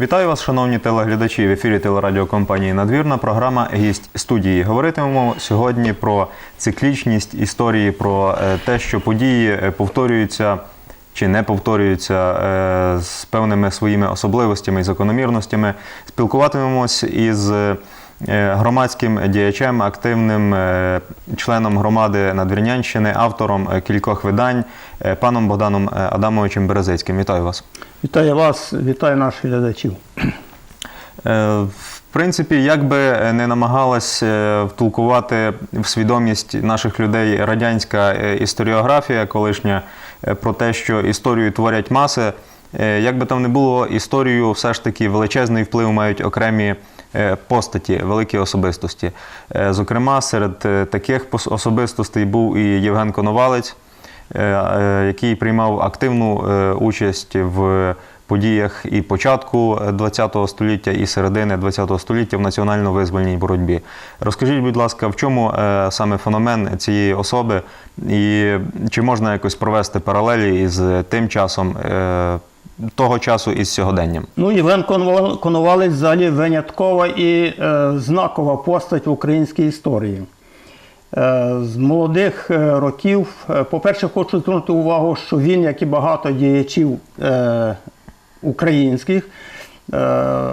Вітаю вас, шановні телеглядачі. В ефірі телерадіокомпанії Надвірна. Програма Гість студії. Говоритимемо сьогодні про циклічність історії, про е, те, що події е, повторюються чи не повторюються е, з певними своїми особливостями і закономірностями. Спілкуватимемось із громадським діячем, активним е, членом громади Надвірнянщини, автором е, кількох видань, е, паном Богданом е, Адамовичем Березицьким. Вітаю вас. Вітаю вас, вітаю наших глядачів. Е, В принципі, як би не намагалась е, втулкувати в свідомість наших людей радянська е, історіографія колишня е, про те, що історію творять маси, е, як би там не було, історію все ж таки величезний вплив мають окремі е, постаті, великі особистості. Е, Зокрема, серед е, таких особистостей був і Євген Коновалець, е, е, який приймав активну е, участь в подіях і початку ХХ століття, і середини ХХ століття в національно-визвольній боротьбі. Розкажіть, будь ласка, в чому е, саме феномен цієї особи, і чи можна якось провести паралелі із тим часом, е, того часу із сьогоденням? Ну, Євген Коновалець взагалі виняткова і е, знакова постать в українській історії. Е, з молодих е, років, е, по-перше, хочу звернути увагу, що він, як і багато діячів е, українських, е,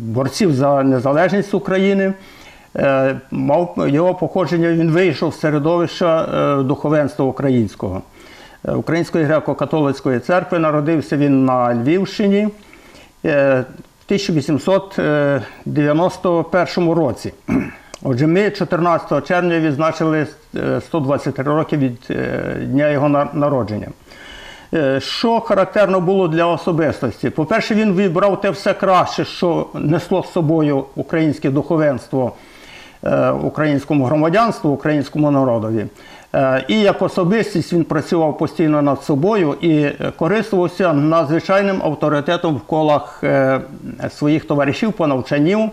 борців за незалежність України, е, мав його походження, він вийшов з середовища духовенства українського. Е, Української греко-католицької церкви народився він на Львівщині е, в 1891 році. Отже, ми 14 червня відзначили е, 123 роки від е, дня його народження. Е, Що характерно було для особистості? По-перше, він вибрав те все краще, що несло з собою українське духовенство е, українському громадянству, українському народові. Е, І як особистість він працював постійно над собою і користувався надзвичайним авторитетом в колах е, своїх товаришів по навчанню,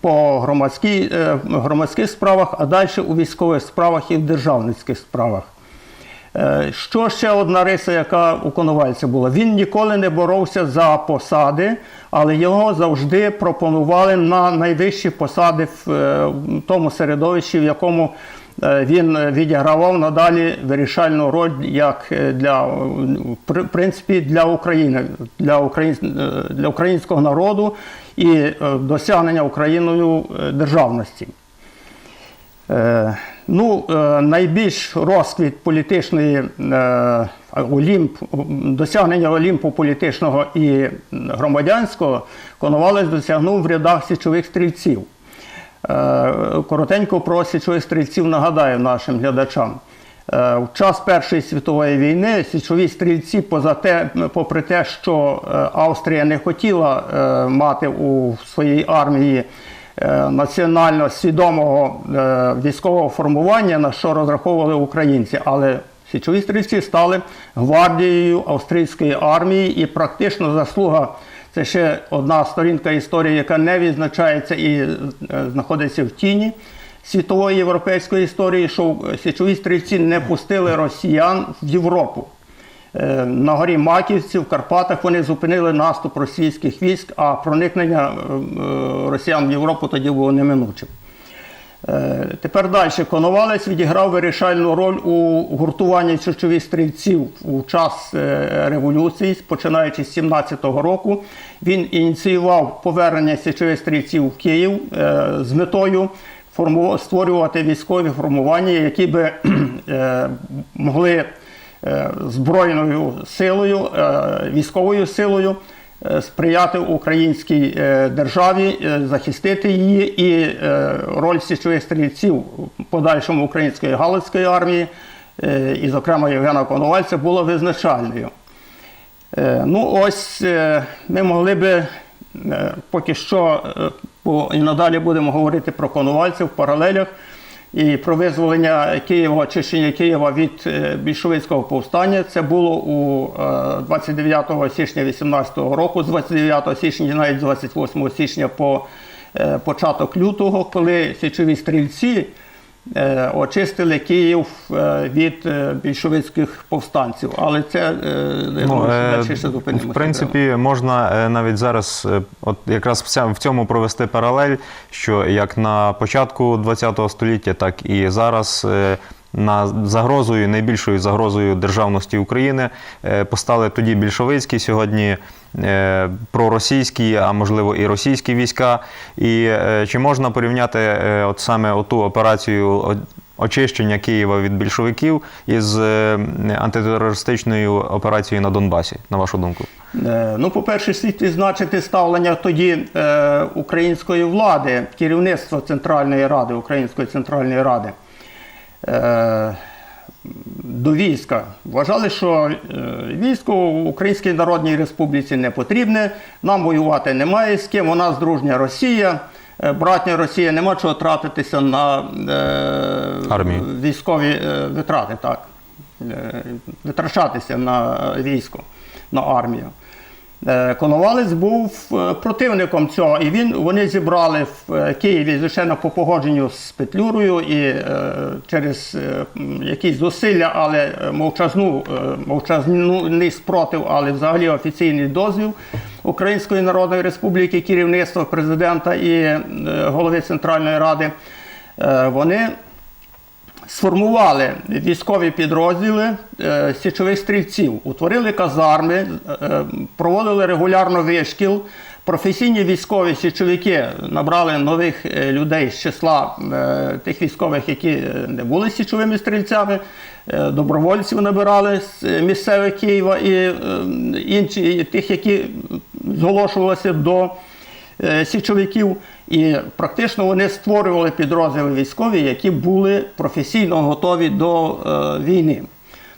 по е, громадських справах, а далі у військових справах і в державницьких справах. Що ще одна риса, яка у Коновальця була? Він ніколи не боровся за посади, але його завжди пропонували на найвищі посади в тому середовищі, в якому він е, відігравав надалі вирішальну роль як е, для е, в принципі для України, для, україн, е, для українського народу і е, досягнення Україною е, державності. Е, Ну, е, найбільш розквіт політичної е, олімп, досягнення олімпу політичного і громадянського Коновалець досягнув в рядах січових стрільців. Е, Коротенько про січових стрільців нагадаю нашим глядачам. Е, В час Першої світової війни січові стрільці, поза те, попри те, що е, Австрія не хотіла мати у своїй армії національно свідомого військового формування, на що розраховували українці, але січові стрільці стали гвардією австрійської армії і практично заслуга. Це ще одна сторінка історії, яка не відзначається і е, знаходиться в тіні світової європейської історії, що січові стрільці не пустили росіян в Європу. Е, На горі Маківці в Карпатах вони зупинили наступ російських військ, а проникнення е, росіян в Європу тоді було неминучим. Е, Тепер далі Коновалець відіграв вирішальну роль у гуртуванні чочових стрільців у час е, революції, починаючи з 17-го року. Він ініціював повернення січових стрільців в Київ е, з метою створювати військові формування, які би могли збройною силою, військовою силою сприяти українській е, державі, е, захистити її, і е, роль січових стрільців в подальшому української галицької армії, е, і, зокрема, Євгена Коновальця, була визначальною. Е, Ну, ось е, ми могли би е, поки що, е, бо і надалі будемо говорити про конувальців в паралелях і про визволення Києва, очищення Києва від е, більшовицького повстання. Це було у е, 29 січня 18 року, з 29 січня, навіть з 28 січня по е, початок лютого, коли січові стрільці е, очистили Київ е, від е, більшовицьких повстанців. Але це не я Ну, думаю, е, що ще зупинимося. в принципі, можна е, навіть зараз, е, от якраз в цьому провести паралель, що як на початку ХХ століття, так і зараз. На загрозою, найбільшою загрозою державності України е, постали тоді більшовицькі, сьогодні е, проросійські, а можливо і російські війська. І е, чи можна порівняти от саме оту операцію очищення Києва від більшовиків із антитерористичною операцією на Донбасі, на вашу думку? Ну, по-перше, слід відзначити ставлення тоді української влади, керівництва Центральної Ради, Української Центральної Ради до війська. Вважали, що е, військо в Українській Народній Республіці не потрібне, нам воювати немає з ким, у нас дружня Росія. е, Братня Росія, нема чого тратитися на е, військові е, витрати, так. Е, витрачатися на військо, на армію. Е, Коновалець був е, противником цього, і він, вони зібрали в е, Києві, звичайно, по погодженню з Петлюрою і е, через е, якісь зусилля, але мовчазну, е, мовчазний спротив, але взагалі офіційний дозвіл Української Народної Республіки, керівництва президента і е, голови Центральної Ради. Е, Вони сформували військові підрозділи е, січових стрільців, утворили казарми, е, проводили регулярно вишкіл. Професійні військові січовики набрали нових е, людей з числа тих військових, які не були січовими стрільцями. Добровольців набирали з місцевих Києва і інші і тих, які зголошувалися до січовиків, і практично вони створювали підрозділи військові, які були професійно готові до е, війни.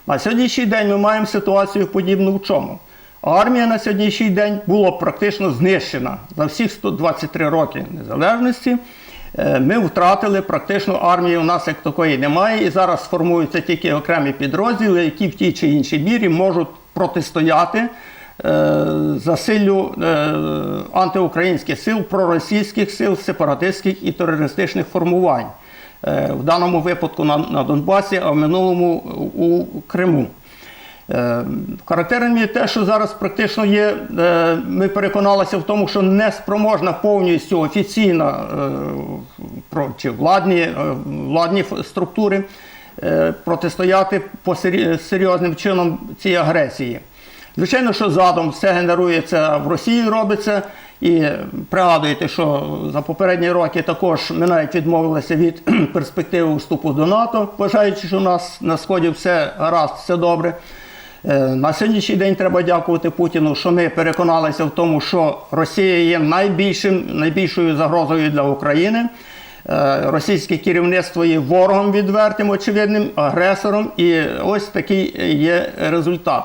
На сьогоднішній день ми маємо ситуацію подібну в чому? Армія на сьогоднішній день була практично знищена за всі 123 роки незалежності. Е, Ми втратили практично армії у нас як такої немає, і зараз сформуються тільки окремі підрозділи, які в тій чи іншій мірі можуть протистояти е, засиллю е, антиукраїнських сил, проросійських сил, сепаратистських і терористичних формувань. Е, В даному випадку на, Донбасі, а в минулому у Криму. Е, Характерним є те, що зараз практично є, е, ми переконалися в тому, що не спроможна повністю офіційна е, чи владні, е, владні структури е, протистояти по серйозним чином цій агресії. Звичайно, що задум все генерується в Росії, робиться. І пригадуєте, що за попередні роки також ми навіть відмовилися від перспективи вступу до НАТО, вважаючи, що у нас на сході все гаразд, все добре. Е, На сьогоднішній день треба дякувати Путіну, що ми переконалися в тому, що Росія є найбільшим, найбільшою загрозою для України. Е, Російське керівництво є ворогом відвертим, очевидним, агресором, і ось такий є результат.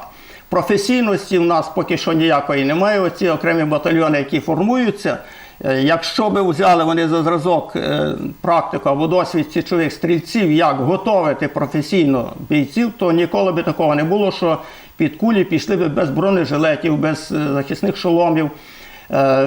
Професійності в нас поки що ніякої немає. Оці окремі батальйони, які формуються. е, Якщо би взяли вони за зразок е, практику або досвід січових стрільців, як готовити професійно бійців, то ніколи би такого не було, що під кулі пішли би без бронежилетів, без е, захисних шоломів.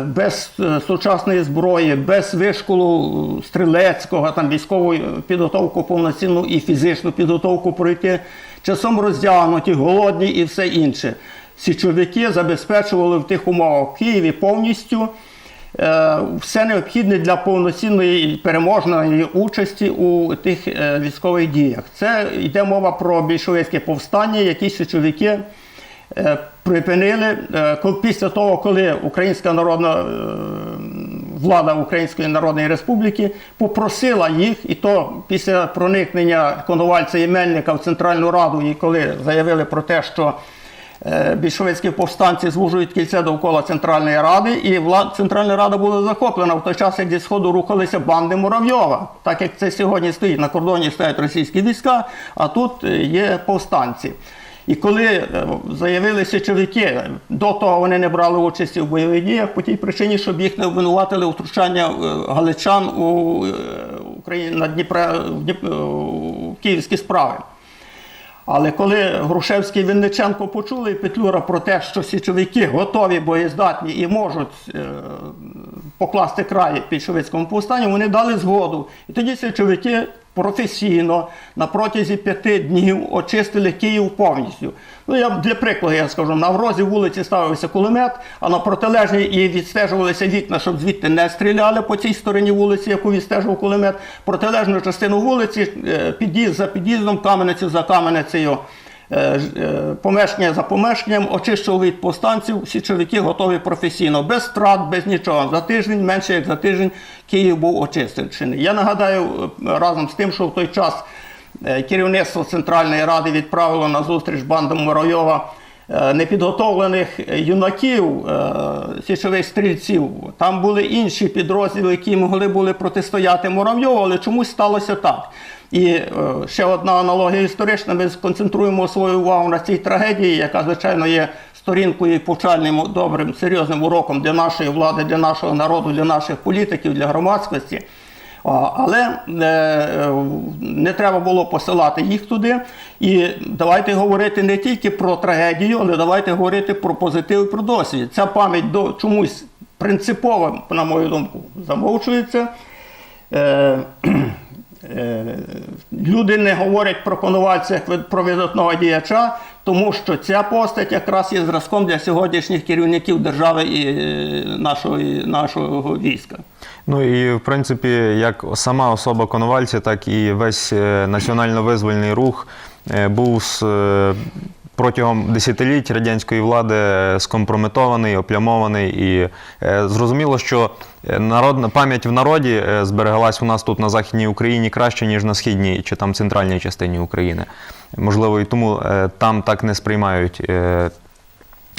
Без сучасної зброї, без вишколу стрілецького, там військову підготовку повноцінну і фізичну підготовку пройти, часом роздягнуті, голодні і все інше. Січовики забезпечували в тих умовах в Києві повністю е, все необхідне для повноцінної переможної участі у тих е, військових діях. Це йде мова про більшовицьке повстання, які січовики е, припинили е, після того, коли Українська народна е, влада Української Народної Республіки попросила їх, і то після проникнення Коновальця і Мельника в Центральну Раду, і коли заявили про те, що е, більшовицькі повстанці звужують кільце довкола Центральної Ради, і влад, Центральна Рада була захоплена в той час, як зі сходу рухалися банди Муравйова, так як це сьогодні стоїть на кордоні стоять російські війська, а тут е, є повстанці. І коли е, заявили січовики, до того вони не брали участі в бойових діях по тій причині, щоб їх не обвинуватили втручання е, галичан у е, Україні на Дніпре в київські справи. Але коли Грушевський і Винниченко почули Петлюра про те, що січовики готові, боєздатні і можуть покласти край більшовицькому повстанню, вони дали згоду. І тоді січовики професійно на протязі п'яти днів очистили Київ повністю. Ну, я для прикладу я скажу, на врозі вулиці ставився кулемет, а на протилежній і відстежувалися вікна, щоб звідти не стріляли по цій стороні вулиці, яку відстежував кулемет. Протилежну частину вулиці, е, під'їзд за під'їздом, каменець за каменицею. Е, е, Помешкання за помешканням очищували від повстанців, всі чоловіки готові професійно, без втрат, без нічого. За тиждень, менше як за тиждень, Київ був очищений. Я нагадаю е, разом з тим, що в той час керівництво Центральної Ради відправило на зустріч бандам Муравйова е, непідготовлених юнаків, січових стрільців. Там були інші підрозділи, які могли були протистояти Муравйову, але чомусь сталося так. І е, ще одна аналогія історична. Ми сконцентруємо свою увагу на цій трагедії, яка, звичайно, є сторінкою і повчальним, добрим, серйозним уроком для нашої влади, для нашого народу, для наших політиків, для громадськості. Але е, е, не треба було посилати їх туди. І давайте говорити не тільки про трагедію, але давайте говорити про позитив і про досвід. Ця пам'ять до чомусь принципово, на мою думку, замовчується. Е, Люди не говорять про Коновальця як про видатного діяча, тому що ця постать якраз є зразком для сьогоднішніх керівників держави і е, нашого, і нашого війська. Ну і в принципі, як сама особа конувальця, так і весь е, національно-визвольний рух е, був з, протягом десятиліть радянської влади е, скомпрометований, оплямований. І е, зрозуміло, що е, народна пам'ять в народі збереглась у нас тут на Західній Україні краще, ніж на східній чи там центральній частині України. Можливо, і тому там так не сприймають.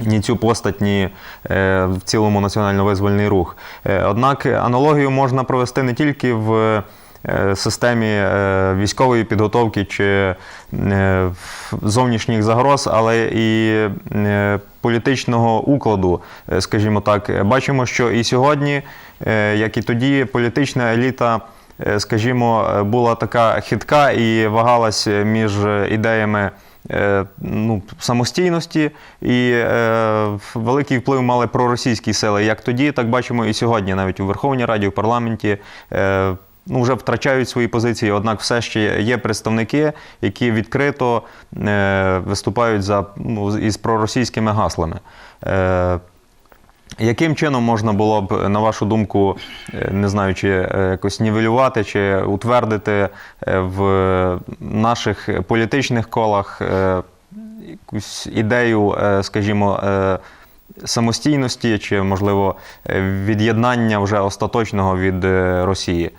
ні цю постать, ні е, в цілому національно-визвольний рух. Е, однак аналогію можна провести не тільки в системі е, військової підготовки чи е, зовнішніх загроз, але і е, політичного укладу, е, скажімо так. Бачимо, що і сьогодні, е, як і тоді, політична еліта. е, Скажімо, е, була така хитка і вагалась між ідеями е, ну, самостійності, і е, великий вплив мали проросійські сили. Як тоді, так бачимо і сьогодні, навіть у Верховній Раді, у парламенті. Е, Ну, вже втрачають свої позиції, однак все ще є представники, які відкрито е, виступають за ну, із проросійськими гаслами. Е, яким чином можна було б, на вашу думку, е, не знаю, чи е, якось нівелювати, чи утвердити е, в наших політичних колах якусь ідею, скажімо, самостійності, чи, можливо, від'єднання вже остаточного від Росії?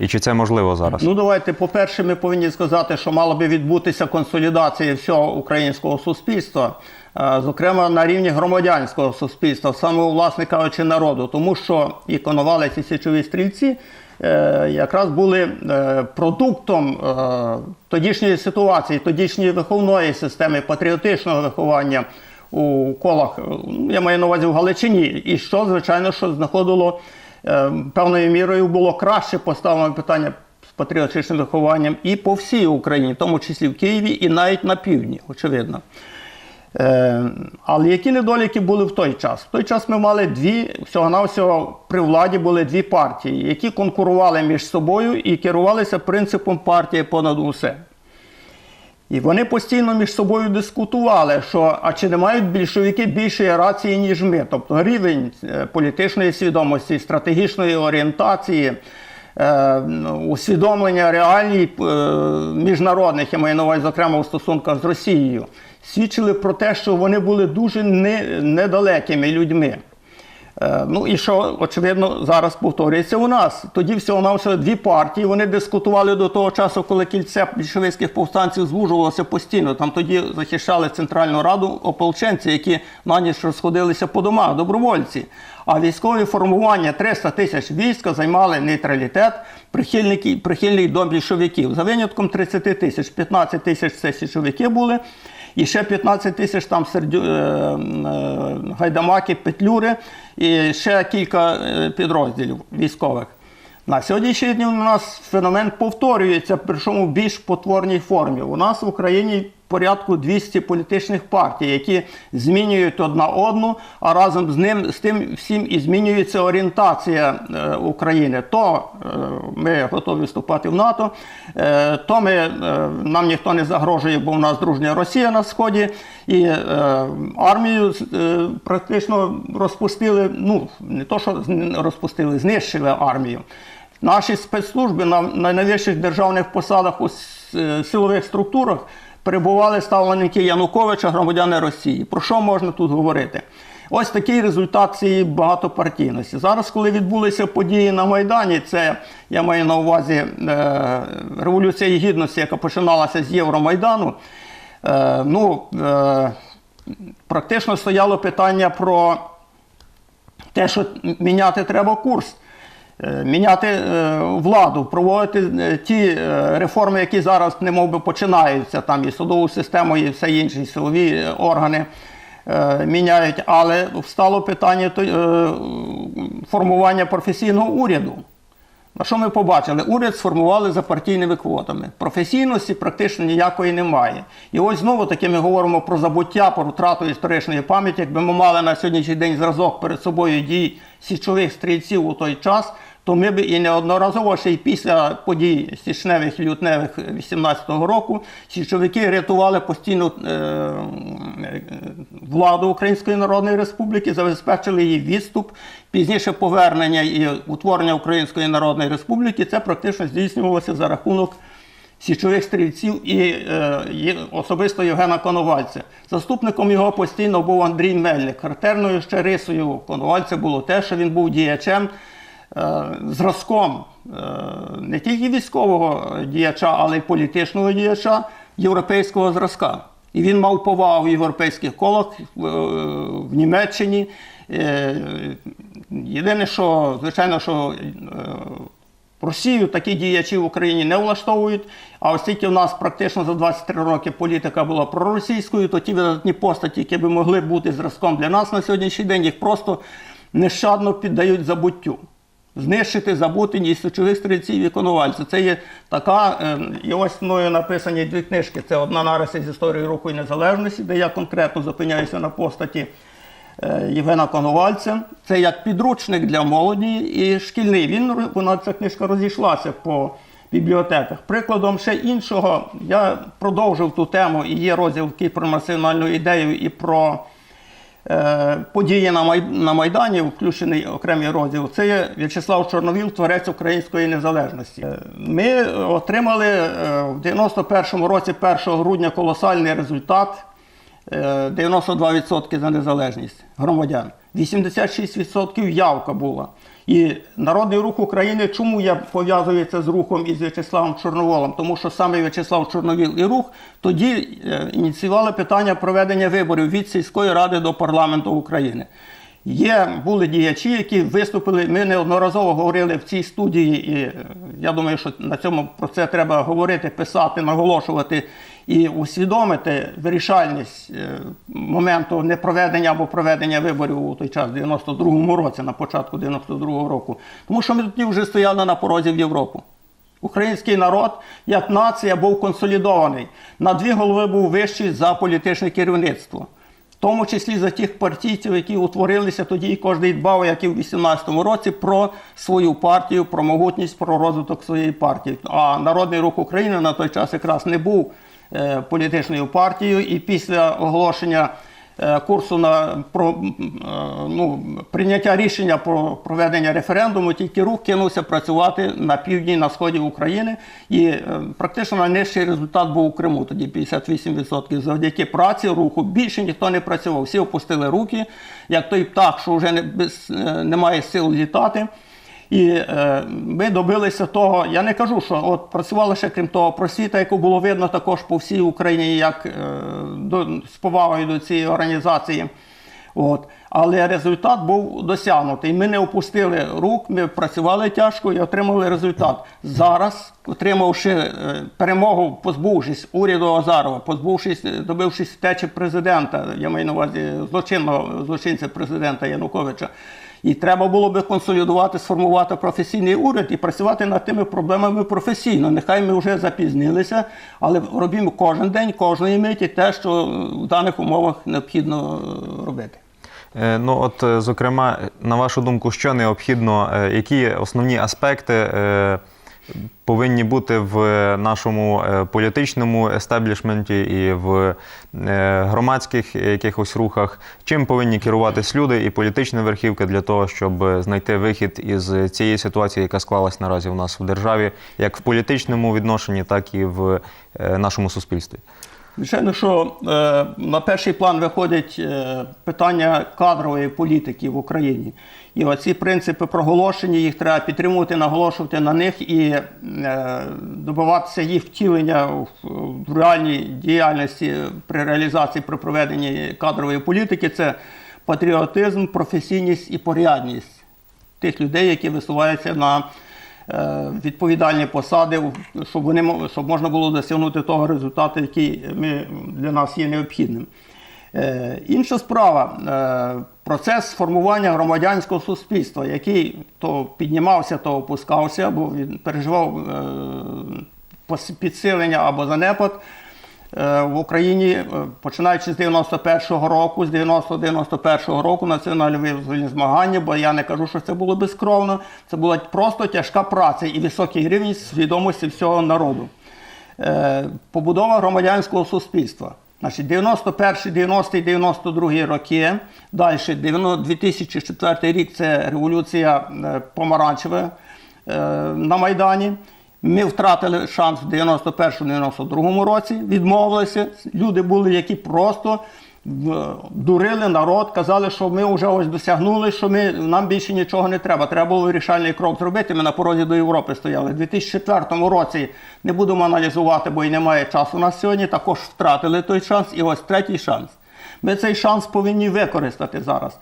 І чи це можливо зараз? Ну, давайте, по-перше, ми повинні сказати, що мала би відбутися консолідація всього українського суспільства, е, зокрема на рівні громадянського суспільства, саме власне кажучи, народу, тому що і Коновалець, і січові стрільці е, якраз були е, продуктом тодішньої ситуації, тодішньої виховної системи, патріотичного виховання у колах, е, я маю на увазі в Галичині, і що, звичайно, що знаходило певною мірою було краще поставлено питання з патріотичним вихованням і по всій Україні, в тому числі в Києві, і навіть на півдні, очевидно. Е, але які недоліки були в той час? В той час ми мали дві, всього-навсього при владі були дві партії, які конкурували між собою і керувалися принципом партії понад усе. І вони постійно між собою дискутували, що а чи не мають більшовики більшої рації, ніж ми. Тобто рівень е, політичної свідомості, стратегічної орієнтації, е, усвідомлення реалій е, міжнародних, я маю на увазі, зокрема у стосунках з Росією, свідчили про те, що вони були дуже не, недалекими людьми. Е, Ну і що, очевидно, зараз повторюється у нас. Тоді всього навсього дві партії. Вони дискутували до того часу, коли кільце більшовицьких повстанців звужувалося постійно. Там тоді захищали Центральну Раду ополченці, які на ніч розходилися по домах, добровольці. А військові формування 300 тисяч війська займали нейтралітет, прихильний до більшовиків. За винятком 30 тисяч, 15 тисяч це січовики були. І ще 15 тисяч там сердю, е, е, гайдамаки, петлюри і ще кілька е, підрозділів військових. На сьогоднішній день у нас феномен повторюється, причому в більш потворній формі. У нас в Україні порядку 200 політичних партій, які змінюють одна одну, а разом з ним з тим всім і змінюється орієнтація е, України. То е, ми готові вступати в НАТО, е, то ми, е, нам ніхто не загрожує, бо в нас дружня Росія на сході, і е, армію е, практично розпустили. Ну не то, що розпустили, знищили армію. Наші спецслужби на, на найвищих державних посадах у е, силових структурах перебували ставленики Януковича, громадяни Росії. Про що можна тут говорити? Ось такий результат цієї багатопартійності. Зараз, коли відбулися події на Майдані, це я маю на увазі е, революція гідності, яка починалася з Євромайдану. Е, ну, е, практично стояло питання про те, що міняти треба курс, міняти е, владу, проводити е, ті е, реформи, які зараз немов би починаються, там і судову систему, і все інше, і силові е, органи е, міняють. Але встало питання е, формування професійного уряду. А що ми побачили? Уряд сформували за партійними квотами. Професійності практично ніякої немає. І ось знову таки ми говоримо про забуття, про втрату історичної пам'яті. Якби ми мали на сьогоднішній день зразок перед собою дій січових стрільців у той час, то ми б і неодноразово ще й після подій січневих і лютневих 18-го року січовики рятували постійно е, е, владу Української Народної Республіки, забезпечили її відступ, пізніше повернення і утворення Української Народної Республіки. Це практично здійснювалося за рахунок січових стрільців і е, особисто Євгена Коновальця. Заступником його постійно був Андрій Мельник. Характерною ще рисою Коновальця було те, що він був діячем, зразком е, не тільки військового діяча, але й політичного діяча європейського зразка. І він мав повагу в європейських колах е, в Німеччині. Е, Єдине, що, звичайно, що е, Росію такі діячі в Україні не влаштовують. А оскільки в нас практично за 23 роки політика була проросійською, то ті видатні постаті, які би могли бути зразком для нас на сьогоднішній день, їх просто нещадно піддають забуттю. Знищити, забути ні січових стрільців і коновальців. Це є така, е, і ось мною написані дві книжки. Це одна нариса з історії руху і незалежності, де я конкретно зупиняюся на постаті е, Євгена Коновальця. Це як підручник для молоді і шкільний. Він вона ця книжка розійшлася по бібліотеках. Прикладом ще іншого, я продовжив ту тему, і є розділ про національну ідею і про події на, Майдані, включений окремий розділ. Це є В'ячеслав Чорновіл, творець української незалежності. Е, Ми отримали е, в 91-му році, 1 грудня, колосальний результат. Е, 92% за незалежність громадян. 86% явка була. І Народний рух України, чому я пов'язую це з рухом із В'ячеславом Чорноволом? Тому що саме В'ячеслав Чорновіл і рух тоді е, ініціювали питання проведення виборів від сільської ради до парламенту України. Є були діячі, які виступили. Ми неодноразово говорили в цій студії, і е, я думаю, що на цьому про це треба говорити, писати, наголошувати і усвідомити вирішальність е, моменту непроведення або проведення виборів у той час, в 92-му році, на початку 92-го року. Тому що ми тоді вже стояли на порозі в Європу. Український народ як нація був консолідований. На дві голови був вищий за політичне керівництво. Тому числі за тих партійців, які утворилися тоді, і кожен дбав, як і в 18-му році, про свою партію, про могутність, про розвиток своєї партії. А Народний рух України на той час якраз не був е, політичною партією, і після оголошення курсу на про е, ну, прийняття рішення про проведення референдуму, тільки рух кинувся працювати на півдні на сході України. І е, практично найнижчий результат був у Криму, тоді 58%. Завдяки праці руху більше ніхто не працював. Всі опустили руки, як той птах, що вже не, без, е, немає сил літати. І е, ми добилися того. Я не кажу, що от працювали ще крім того просвіта, яку було видно також по всій Україні, як е, до, з повагою до цієї організації. От. Але результат був досягнутий. Ми не опустили рук, ми працювали тяжко і отримали результат. Зараз, отримавши е, перемогу, позбувшись уряду Азарова, позбувшись, добившись втечі президента, я маю на увазі злочинного злочинця президента Януковича. І треба було би консолідувати, сформувати професійний уряд і працювати над тими проблемами професійно. Нехай ми вже запізнилися, але робимо кожен день, кожної миті те, що в даних умовах необхідно е, робити. Е, Ну, от, е, зокрема, на вашу думку, що необхідно, які основні аспекти повинні бути в нашому е, політичному естеблішменті і в е, громадських якихось рухах? Чим повинні керуватись люди і політична верхівка для того, щоб знайти вихід із цієї ситуації, яка склалась наразі у нас в державі, як в політичному відношенні, так і в е, нашому суспільстві? Звичайно, що е, на перший план виходять е, питання кадрової політики в Україні. І оці принципи проголошення, їх треба підтримувати, наголошувати на них і е, добиватися їх втілення в, в реальній діяльності при реалізації при проведенні кадрової політики. Це патріотизм, професійність і порядність тих людей, які висуваються на відповідальні посади, щоб вони щоб можна було досягнути того результату, який ми, для нас є необхідним. Е, Інша справа е, процес формування громадянського суспільства, який то піднімався, то опускався, або переживав е, підсилення або занепад. Е, В Україні, е, починаючи з 91-го року, з 90-91 року національні визвольні змагання, бо я не кажу, що це було безкровно, це була просто тяжка праця і високий рівень свідомості всього народу. Е, Побудова громадянського суспільства. Значить, 91, 90, 92 роки, далі 2004 рік це революція помаранчева на Майдані. Ми втратили шанс в 91-92 році, відмовилися. Люди були, які просто дурили народ, казали, що ми вже ось досягнули, що ми, нам більше нічого не треба. Треба було вирішальний крок зробити. Ми на порозі до Європи стояли. У 2004 році не будемо аналізувати, бо і немає часу у нас сьогодні. Також втратили той шанс. І ось третій шанс. Ми цей шанс повинні використати зараз.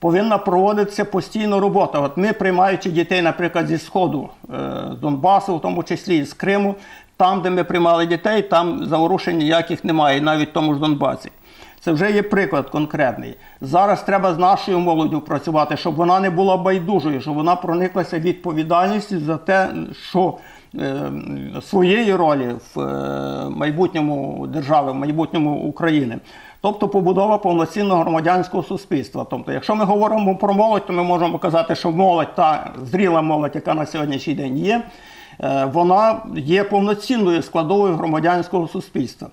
Повинна проводитися постійно робота. От ми, приймаючи дітей, наприклад, зі Сходу, е, з Донбасу, в тому числі і з Криму, там, де ми приймали дітей, там заворушень ніяких немає, навіть в тому ж Донбасі. Це вже є приклад конкретний. Зараз треба з нашою молоддю працювати, щоб вона не була байдужою, щоб вона прониклася відповідальністю за те, що е, своєї ролі в е, майбутньому держави, в майбутньому України. Тобто побудова повноцінного громадянського суспільства. Тобто, якщо ми говоримо про молодь, то ми можемо казати, що молодь, та зріла молодь, яка на сьогоднішній день є, е, вона є повноцінною складовою громадянського суспільства.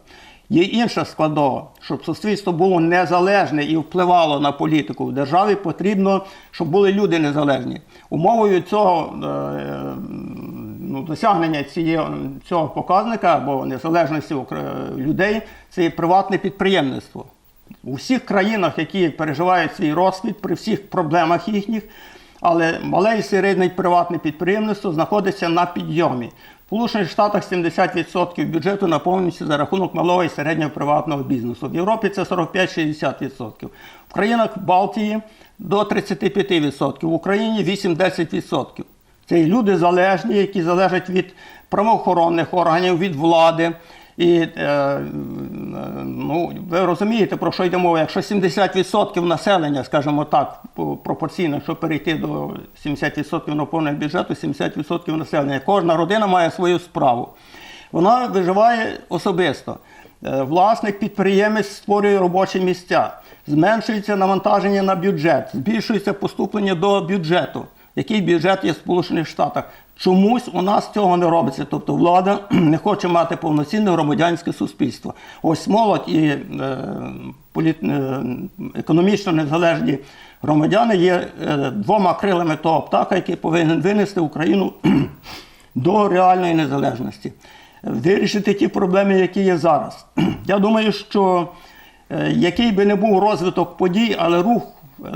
Є інша складова, щоб суспільство було незалежне і впливало на політику в державі, потрібно, щоб були люди незалежні. Умовою цього е, ну, досягнення цієї, цього показника або незалежності людей це приватне підприємництво. У всіх країнах, які переживають свій розквіт, при всіх проблемах їхніх, але мале і середнє приватне підприємництво знаходиться на підйомі. В Сполучених Штатах 70% бюджету наповнюється за рахунок малого і середнього приватного бізнесу. В Європі це 45-60%. В країнах Балтії до 35%, в Україні 8-10%. Це люди залежні, які залежать від правоохоронних органів, від влади. І е, ну, ви розумієте, про що йде мова. Якщо 70% населення, скажімо так, пропорційно, якщо перейти до 70% наповнення бюджету, 70% населення, кожна родина має свою справу. Вона виживає особисто. Е, Власник підприємець створює робочі місця, зменшується навантаження на бюджет, збільшується поступлення до бюджету. Який бюджет є в Сполучених Штатах? Чомусь у нас цього не робиться. Тобто влада не хоче мати повноцінне громадянське суспільство. Ось молодь і е, політ, е, економічно незалежні громадяни є е, двома крилами того птаха, який повинен винести Україну до реальної незалежності, вирішити ті проблеми, які є зараз. Я думаю, що е, який би не був розвиток подій, але рух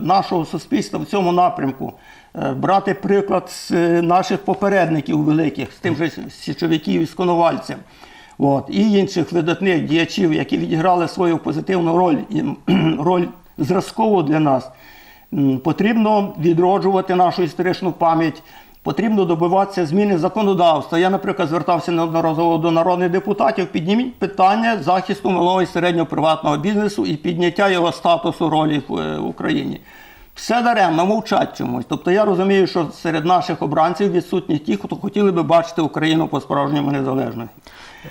нашого суспільства в цьому напрямку, брати приклад з е, наших попередників великих, з тим же січовиків і з Коновальцем. От, і інших видатних діячів, які відіграли свою позитивну роль роль зразкову для нас. Потрібно відроджувати нашу історичну пам'ять, потрібно добиватися зміни законодавства. Я, наприклад, звертався неодноразово до народних депутатів. Підніміть питання захисту малого і середнього приватного бізнесу і підняття його статусу ролі в е, Україні. Все даремно, мовчать чомусь. Тобто я розумію, що серед наших обранців відсутні ті, хто хотіли би бачити Україну по-справжньому незалежною.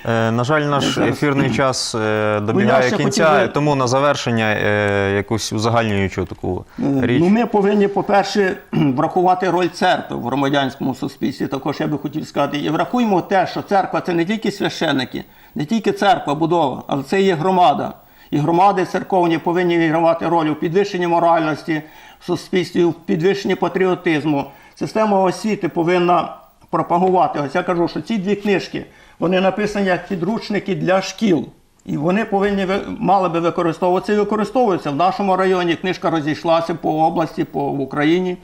Е, На жаль, наш Зараз. ефірний час е, добігає ще кінця, хотів тому на завершення е, якусь узагальнюючу таку річ. Ну, ми повинні, по-перше, врахувати роль церкви в громадянському суспільстві. Також я би хотів сказати. І врахуємо те, що церква це не тільки священники, не тільки церква, будова, але це є громада. І громади церковні повинні відігравати роль у підвищенні моральності в суспільстві, у підвищенні патріотизму. Система освіти повинна пропагувати. Ось я кажу, що ці дві книжки вони написані як підручники для шкіл. І вони повинні мали би використовуватися і використовуються. В нашому районі книжка розійшлася по області, по в Україні.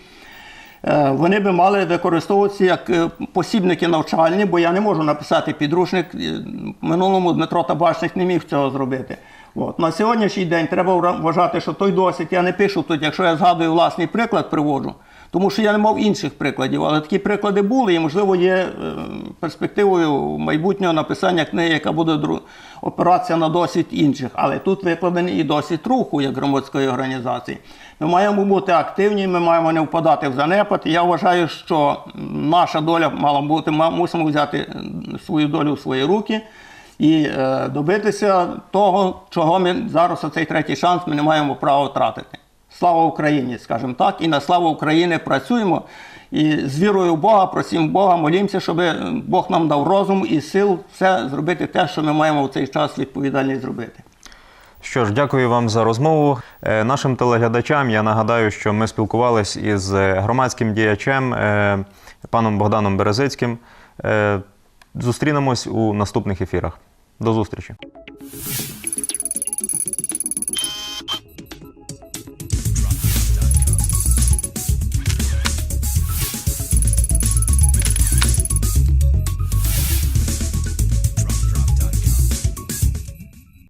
Е, Вони би мали використовуватися як е, посібники навчальні, бо я не можу написати підручник. Е, минулому Дмитро Табачник не міг цього зробити. От. На сьогоднішній день треба вважати, що той досвід я не пишу тут, якщо я згадую власний приклад, приводжу. Тому що я не мав інших прикладів, але такі приклади були, і, можливо, є е, перспективою майбутнього написання книги, яка буде опиратися на досвід інших. Але тут викладений і досвід руху як громадської організації. Ми маємо бути активні, ми маємо не впадати в занепад. Я вважаю, що наша доля мала бути, ма- мусимо взяти свою долю в свої руки і е, добитися того, чого ми зараз оцей третій шанс ми не маємо права втратити. Слава Україні, скажімо так, і на славу України працюємо. І з вірою в Бога, просимо Бога, молімося, щоб Бог нам дав розум і сил все зробити те, що ми маємо в цей час відповідальність зробити. Що ж, дякую вам за розмову. Е, Нашим телеглядачам я нагадаю, що ми спілкувалися із е, громадським діячем паном Богданом Березицьким. Зустрінемось у наступних ефірах. До зустрічі.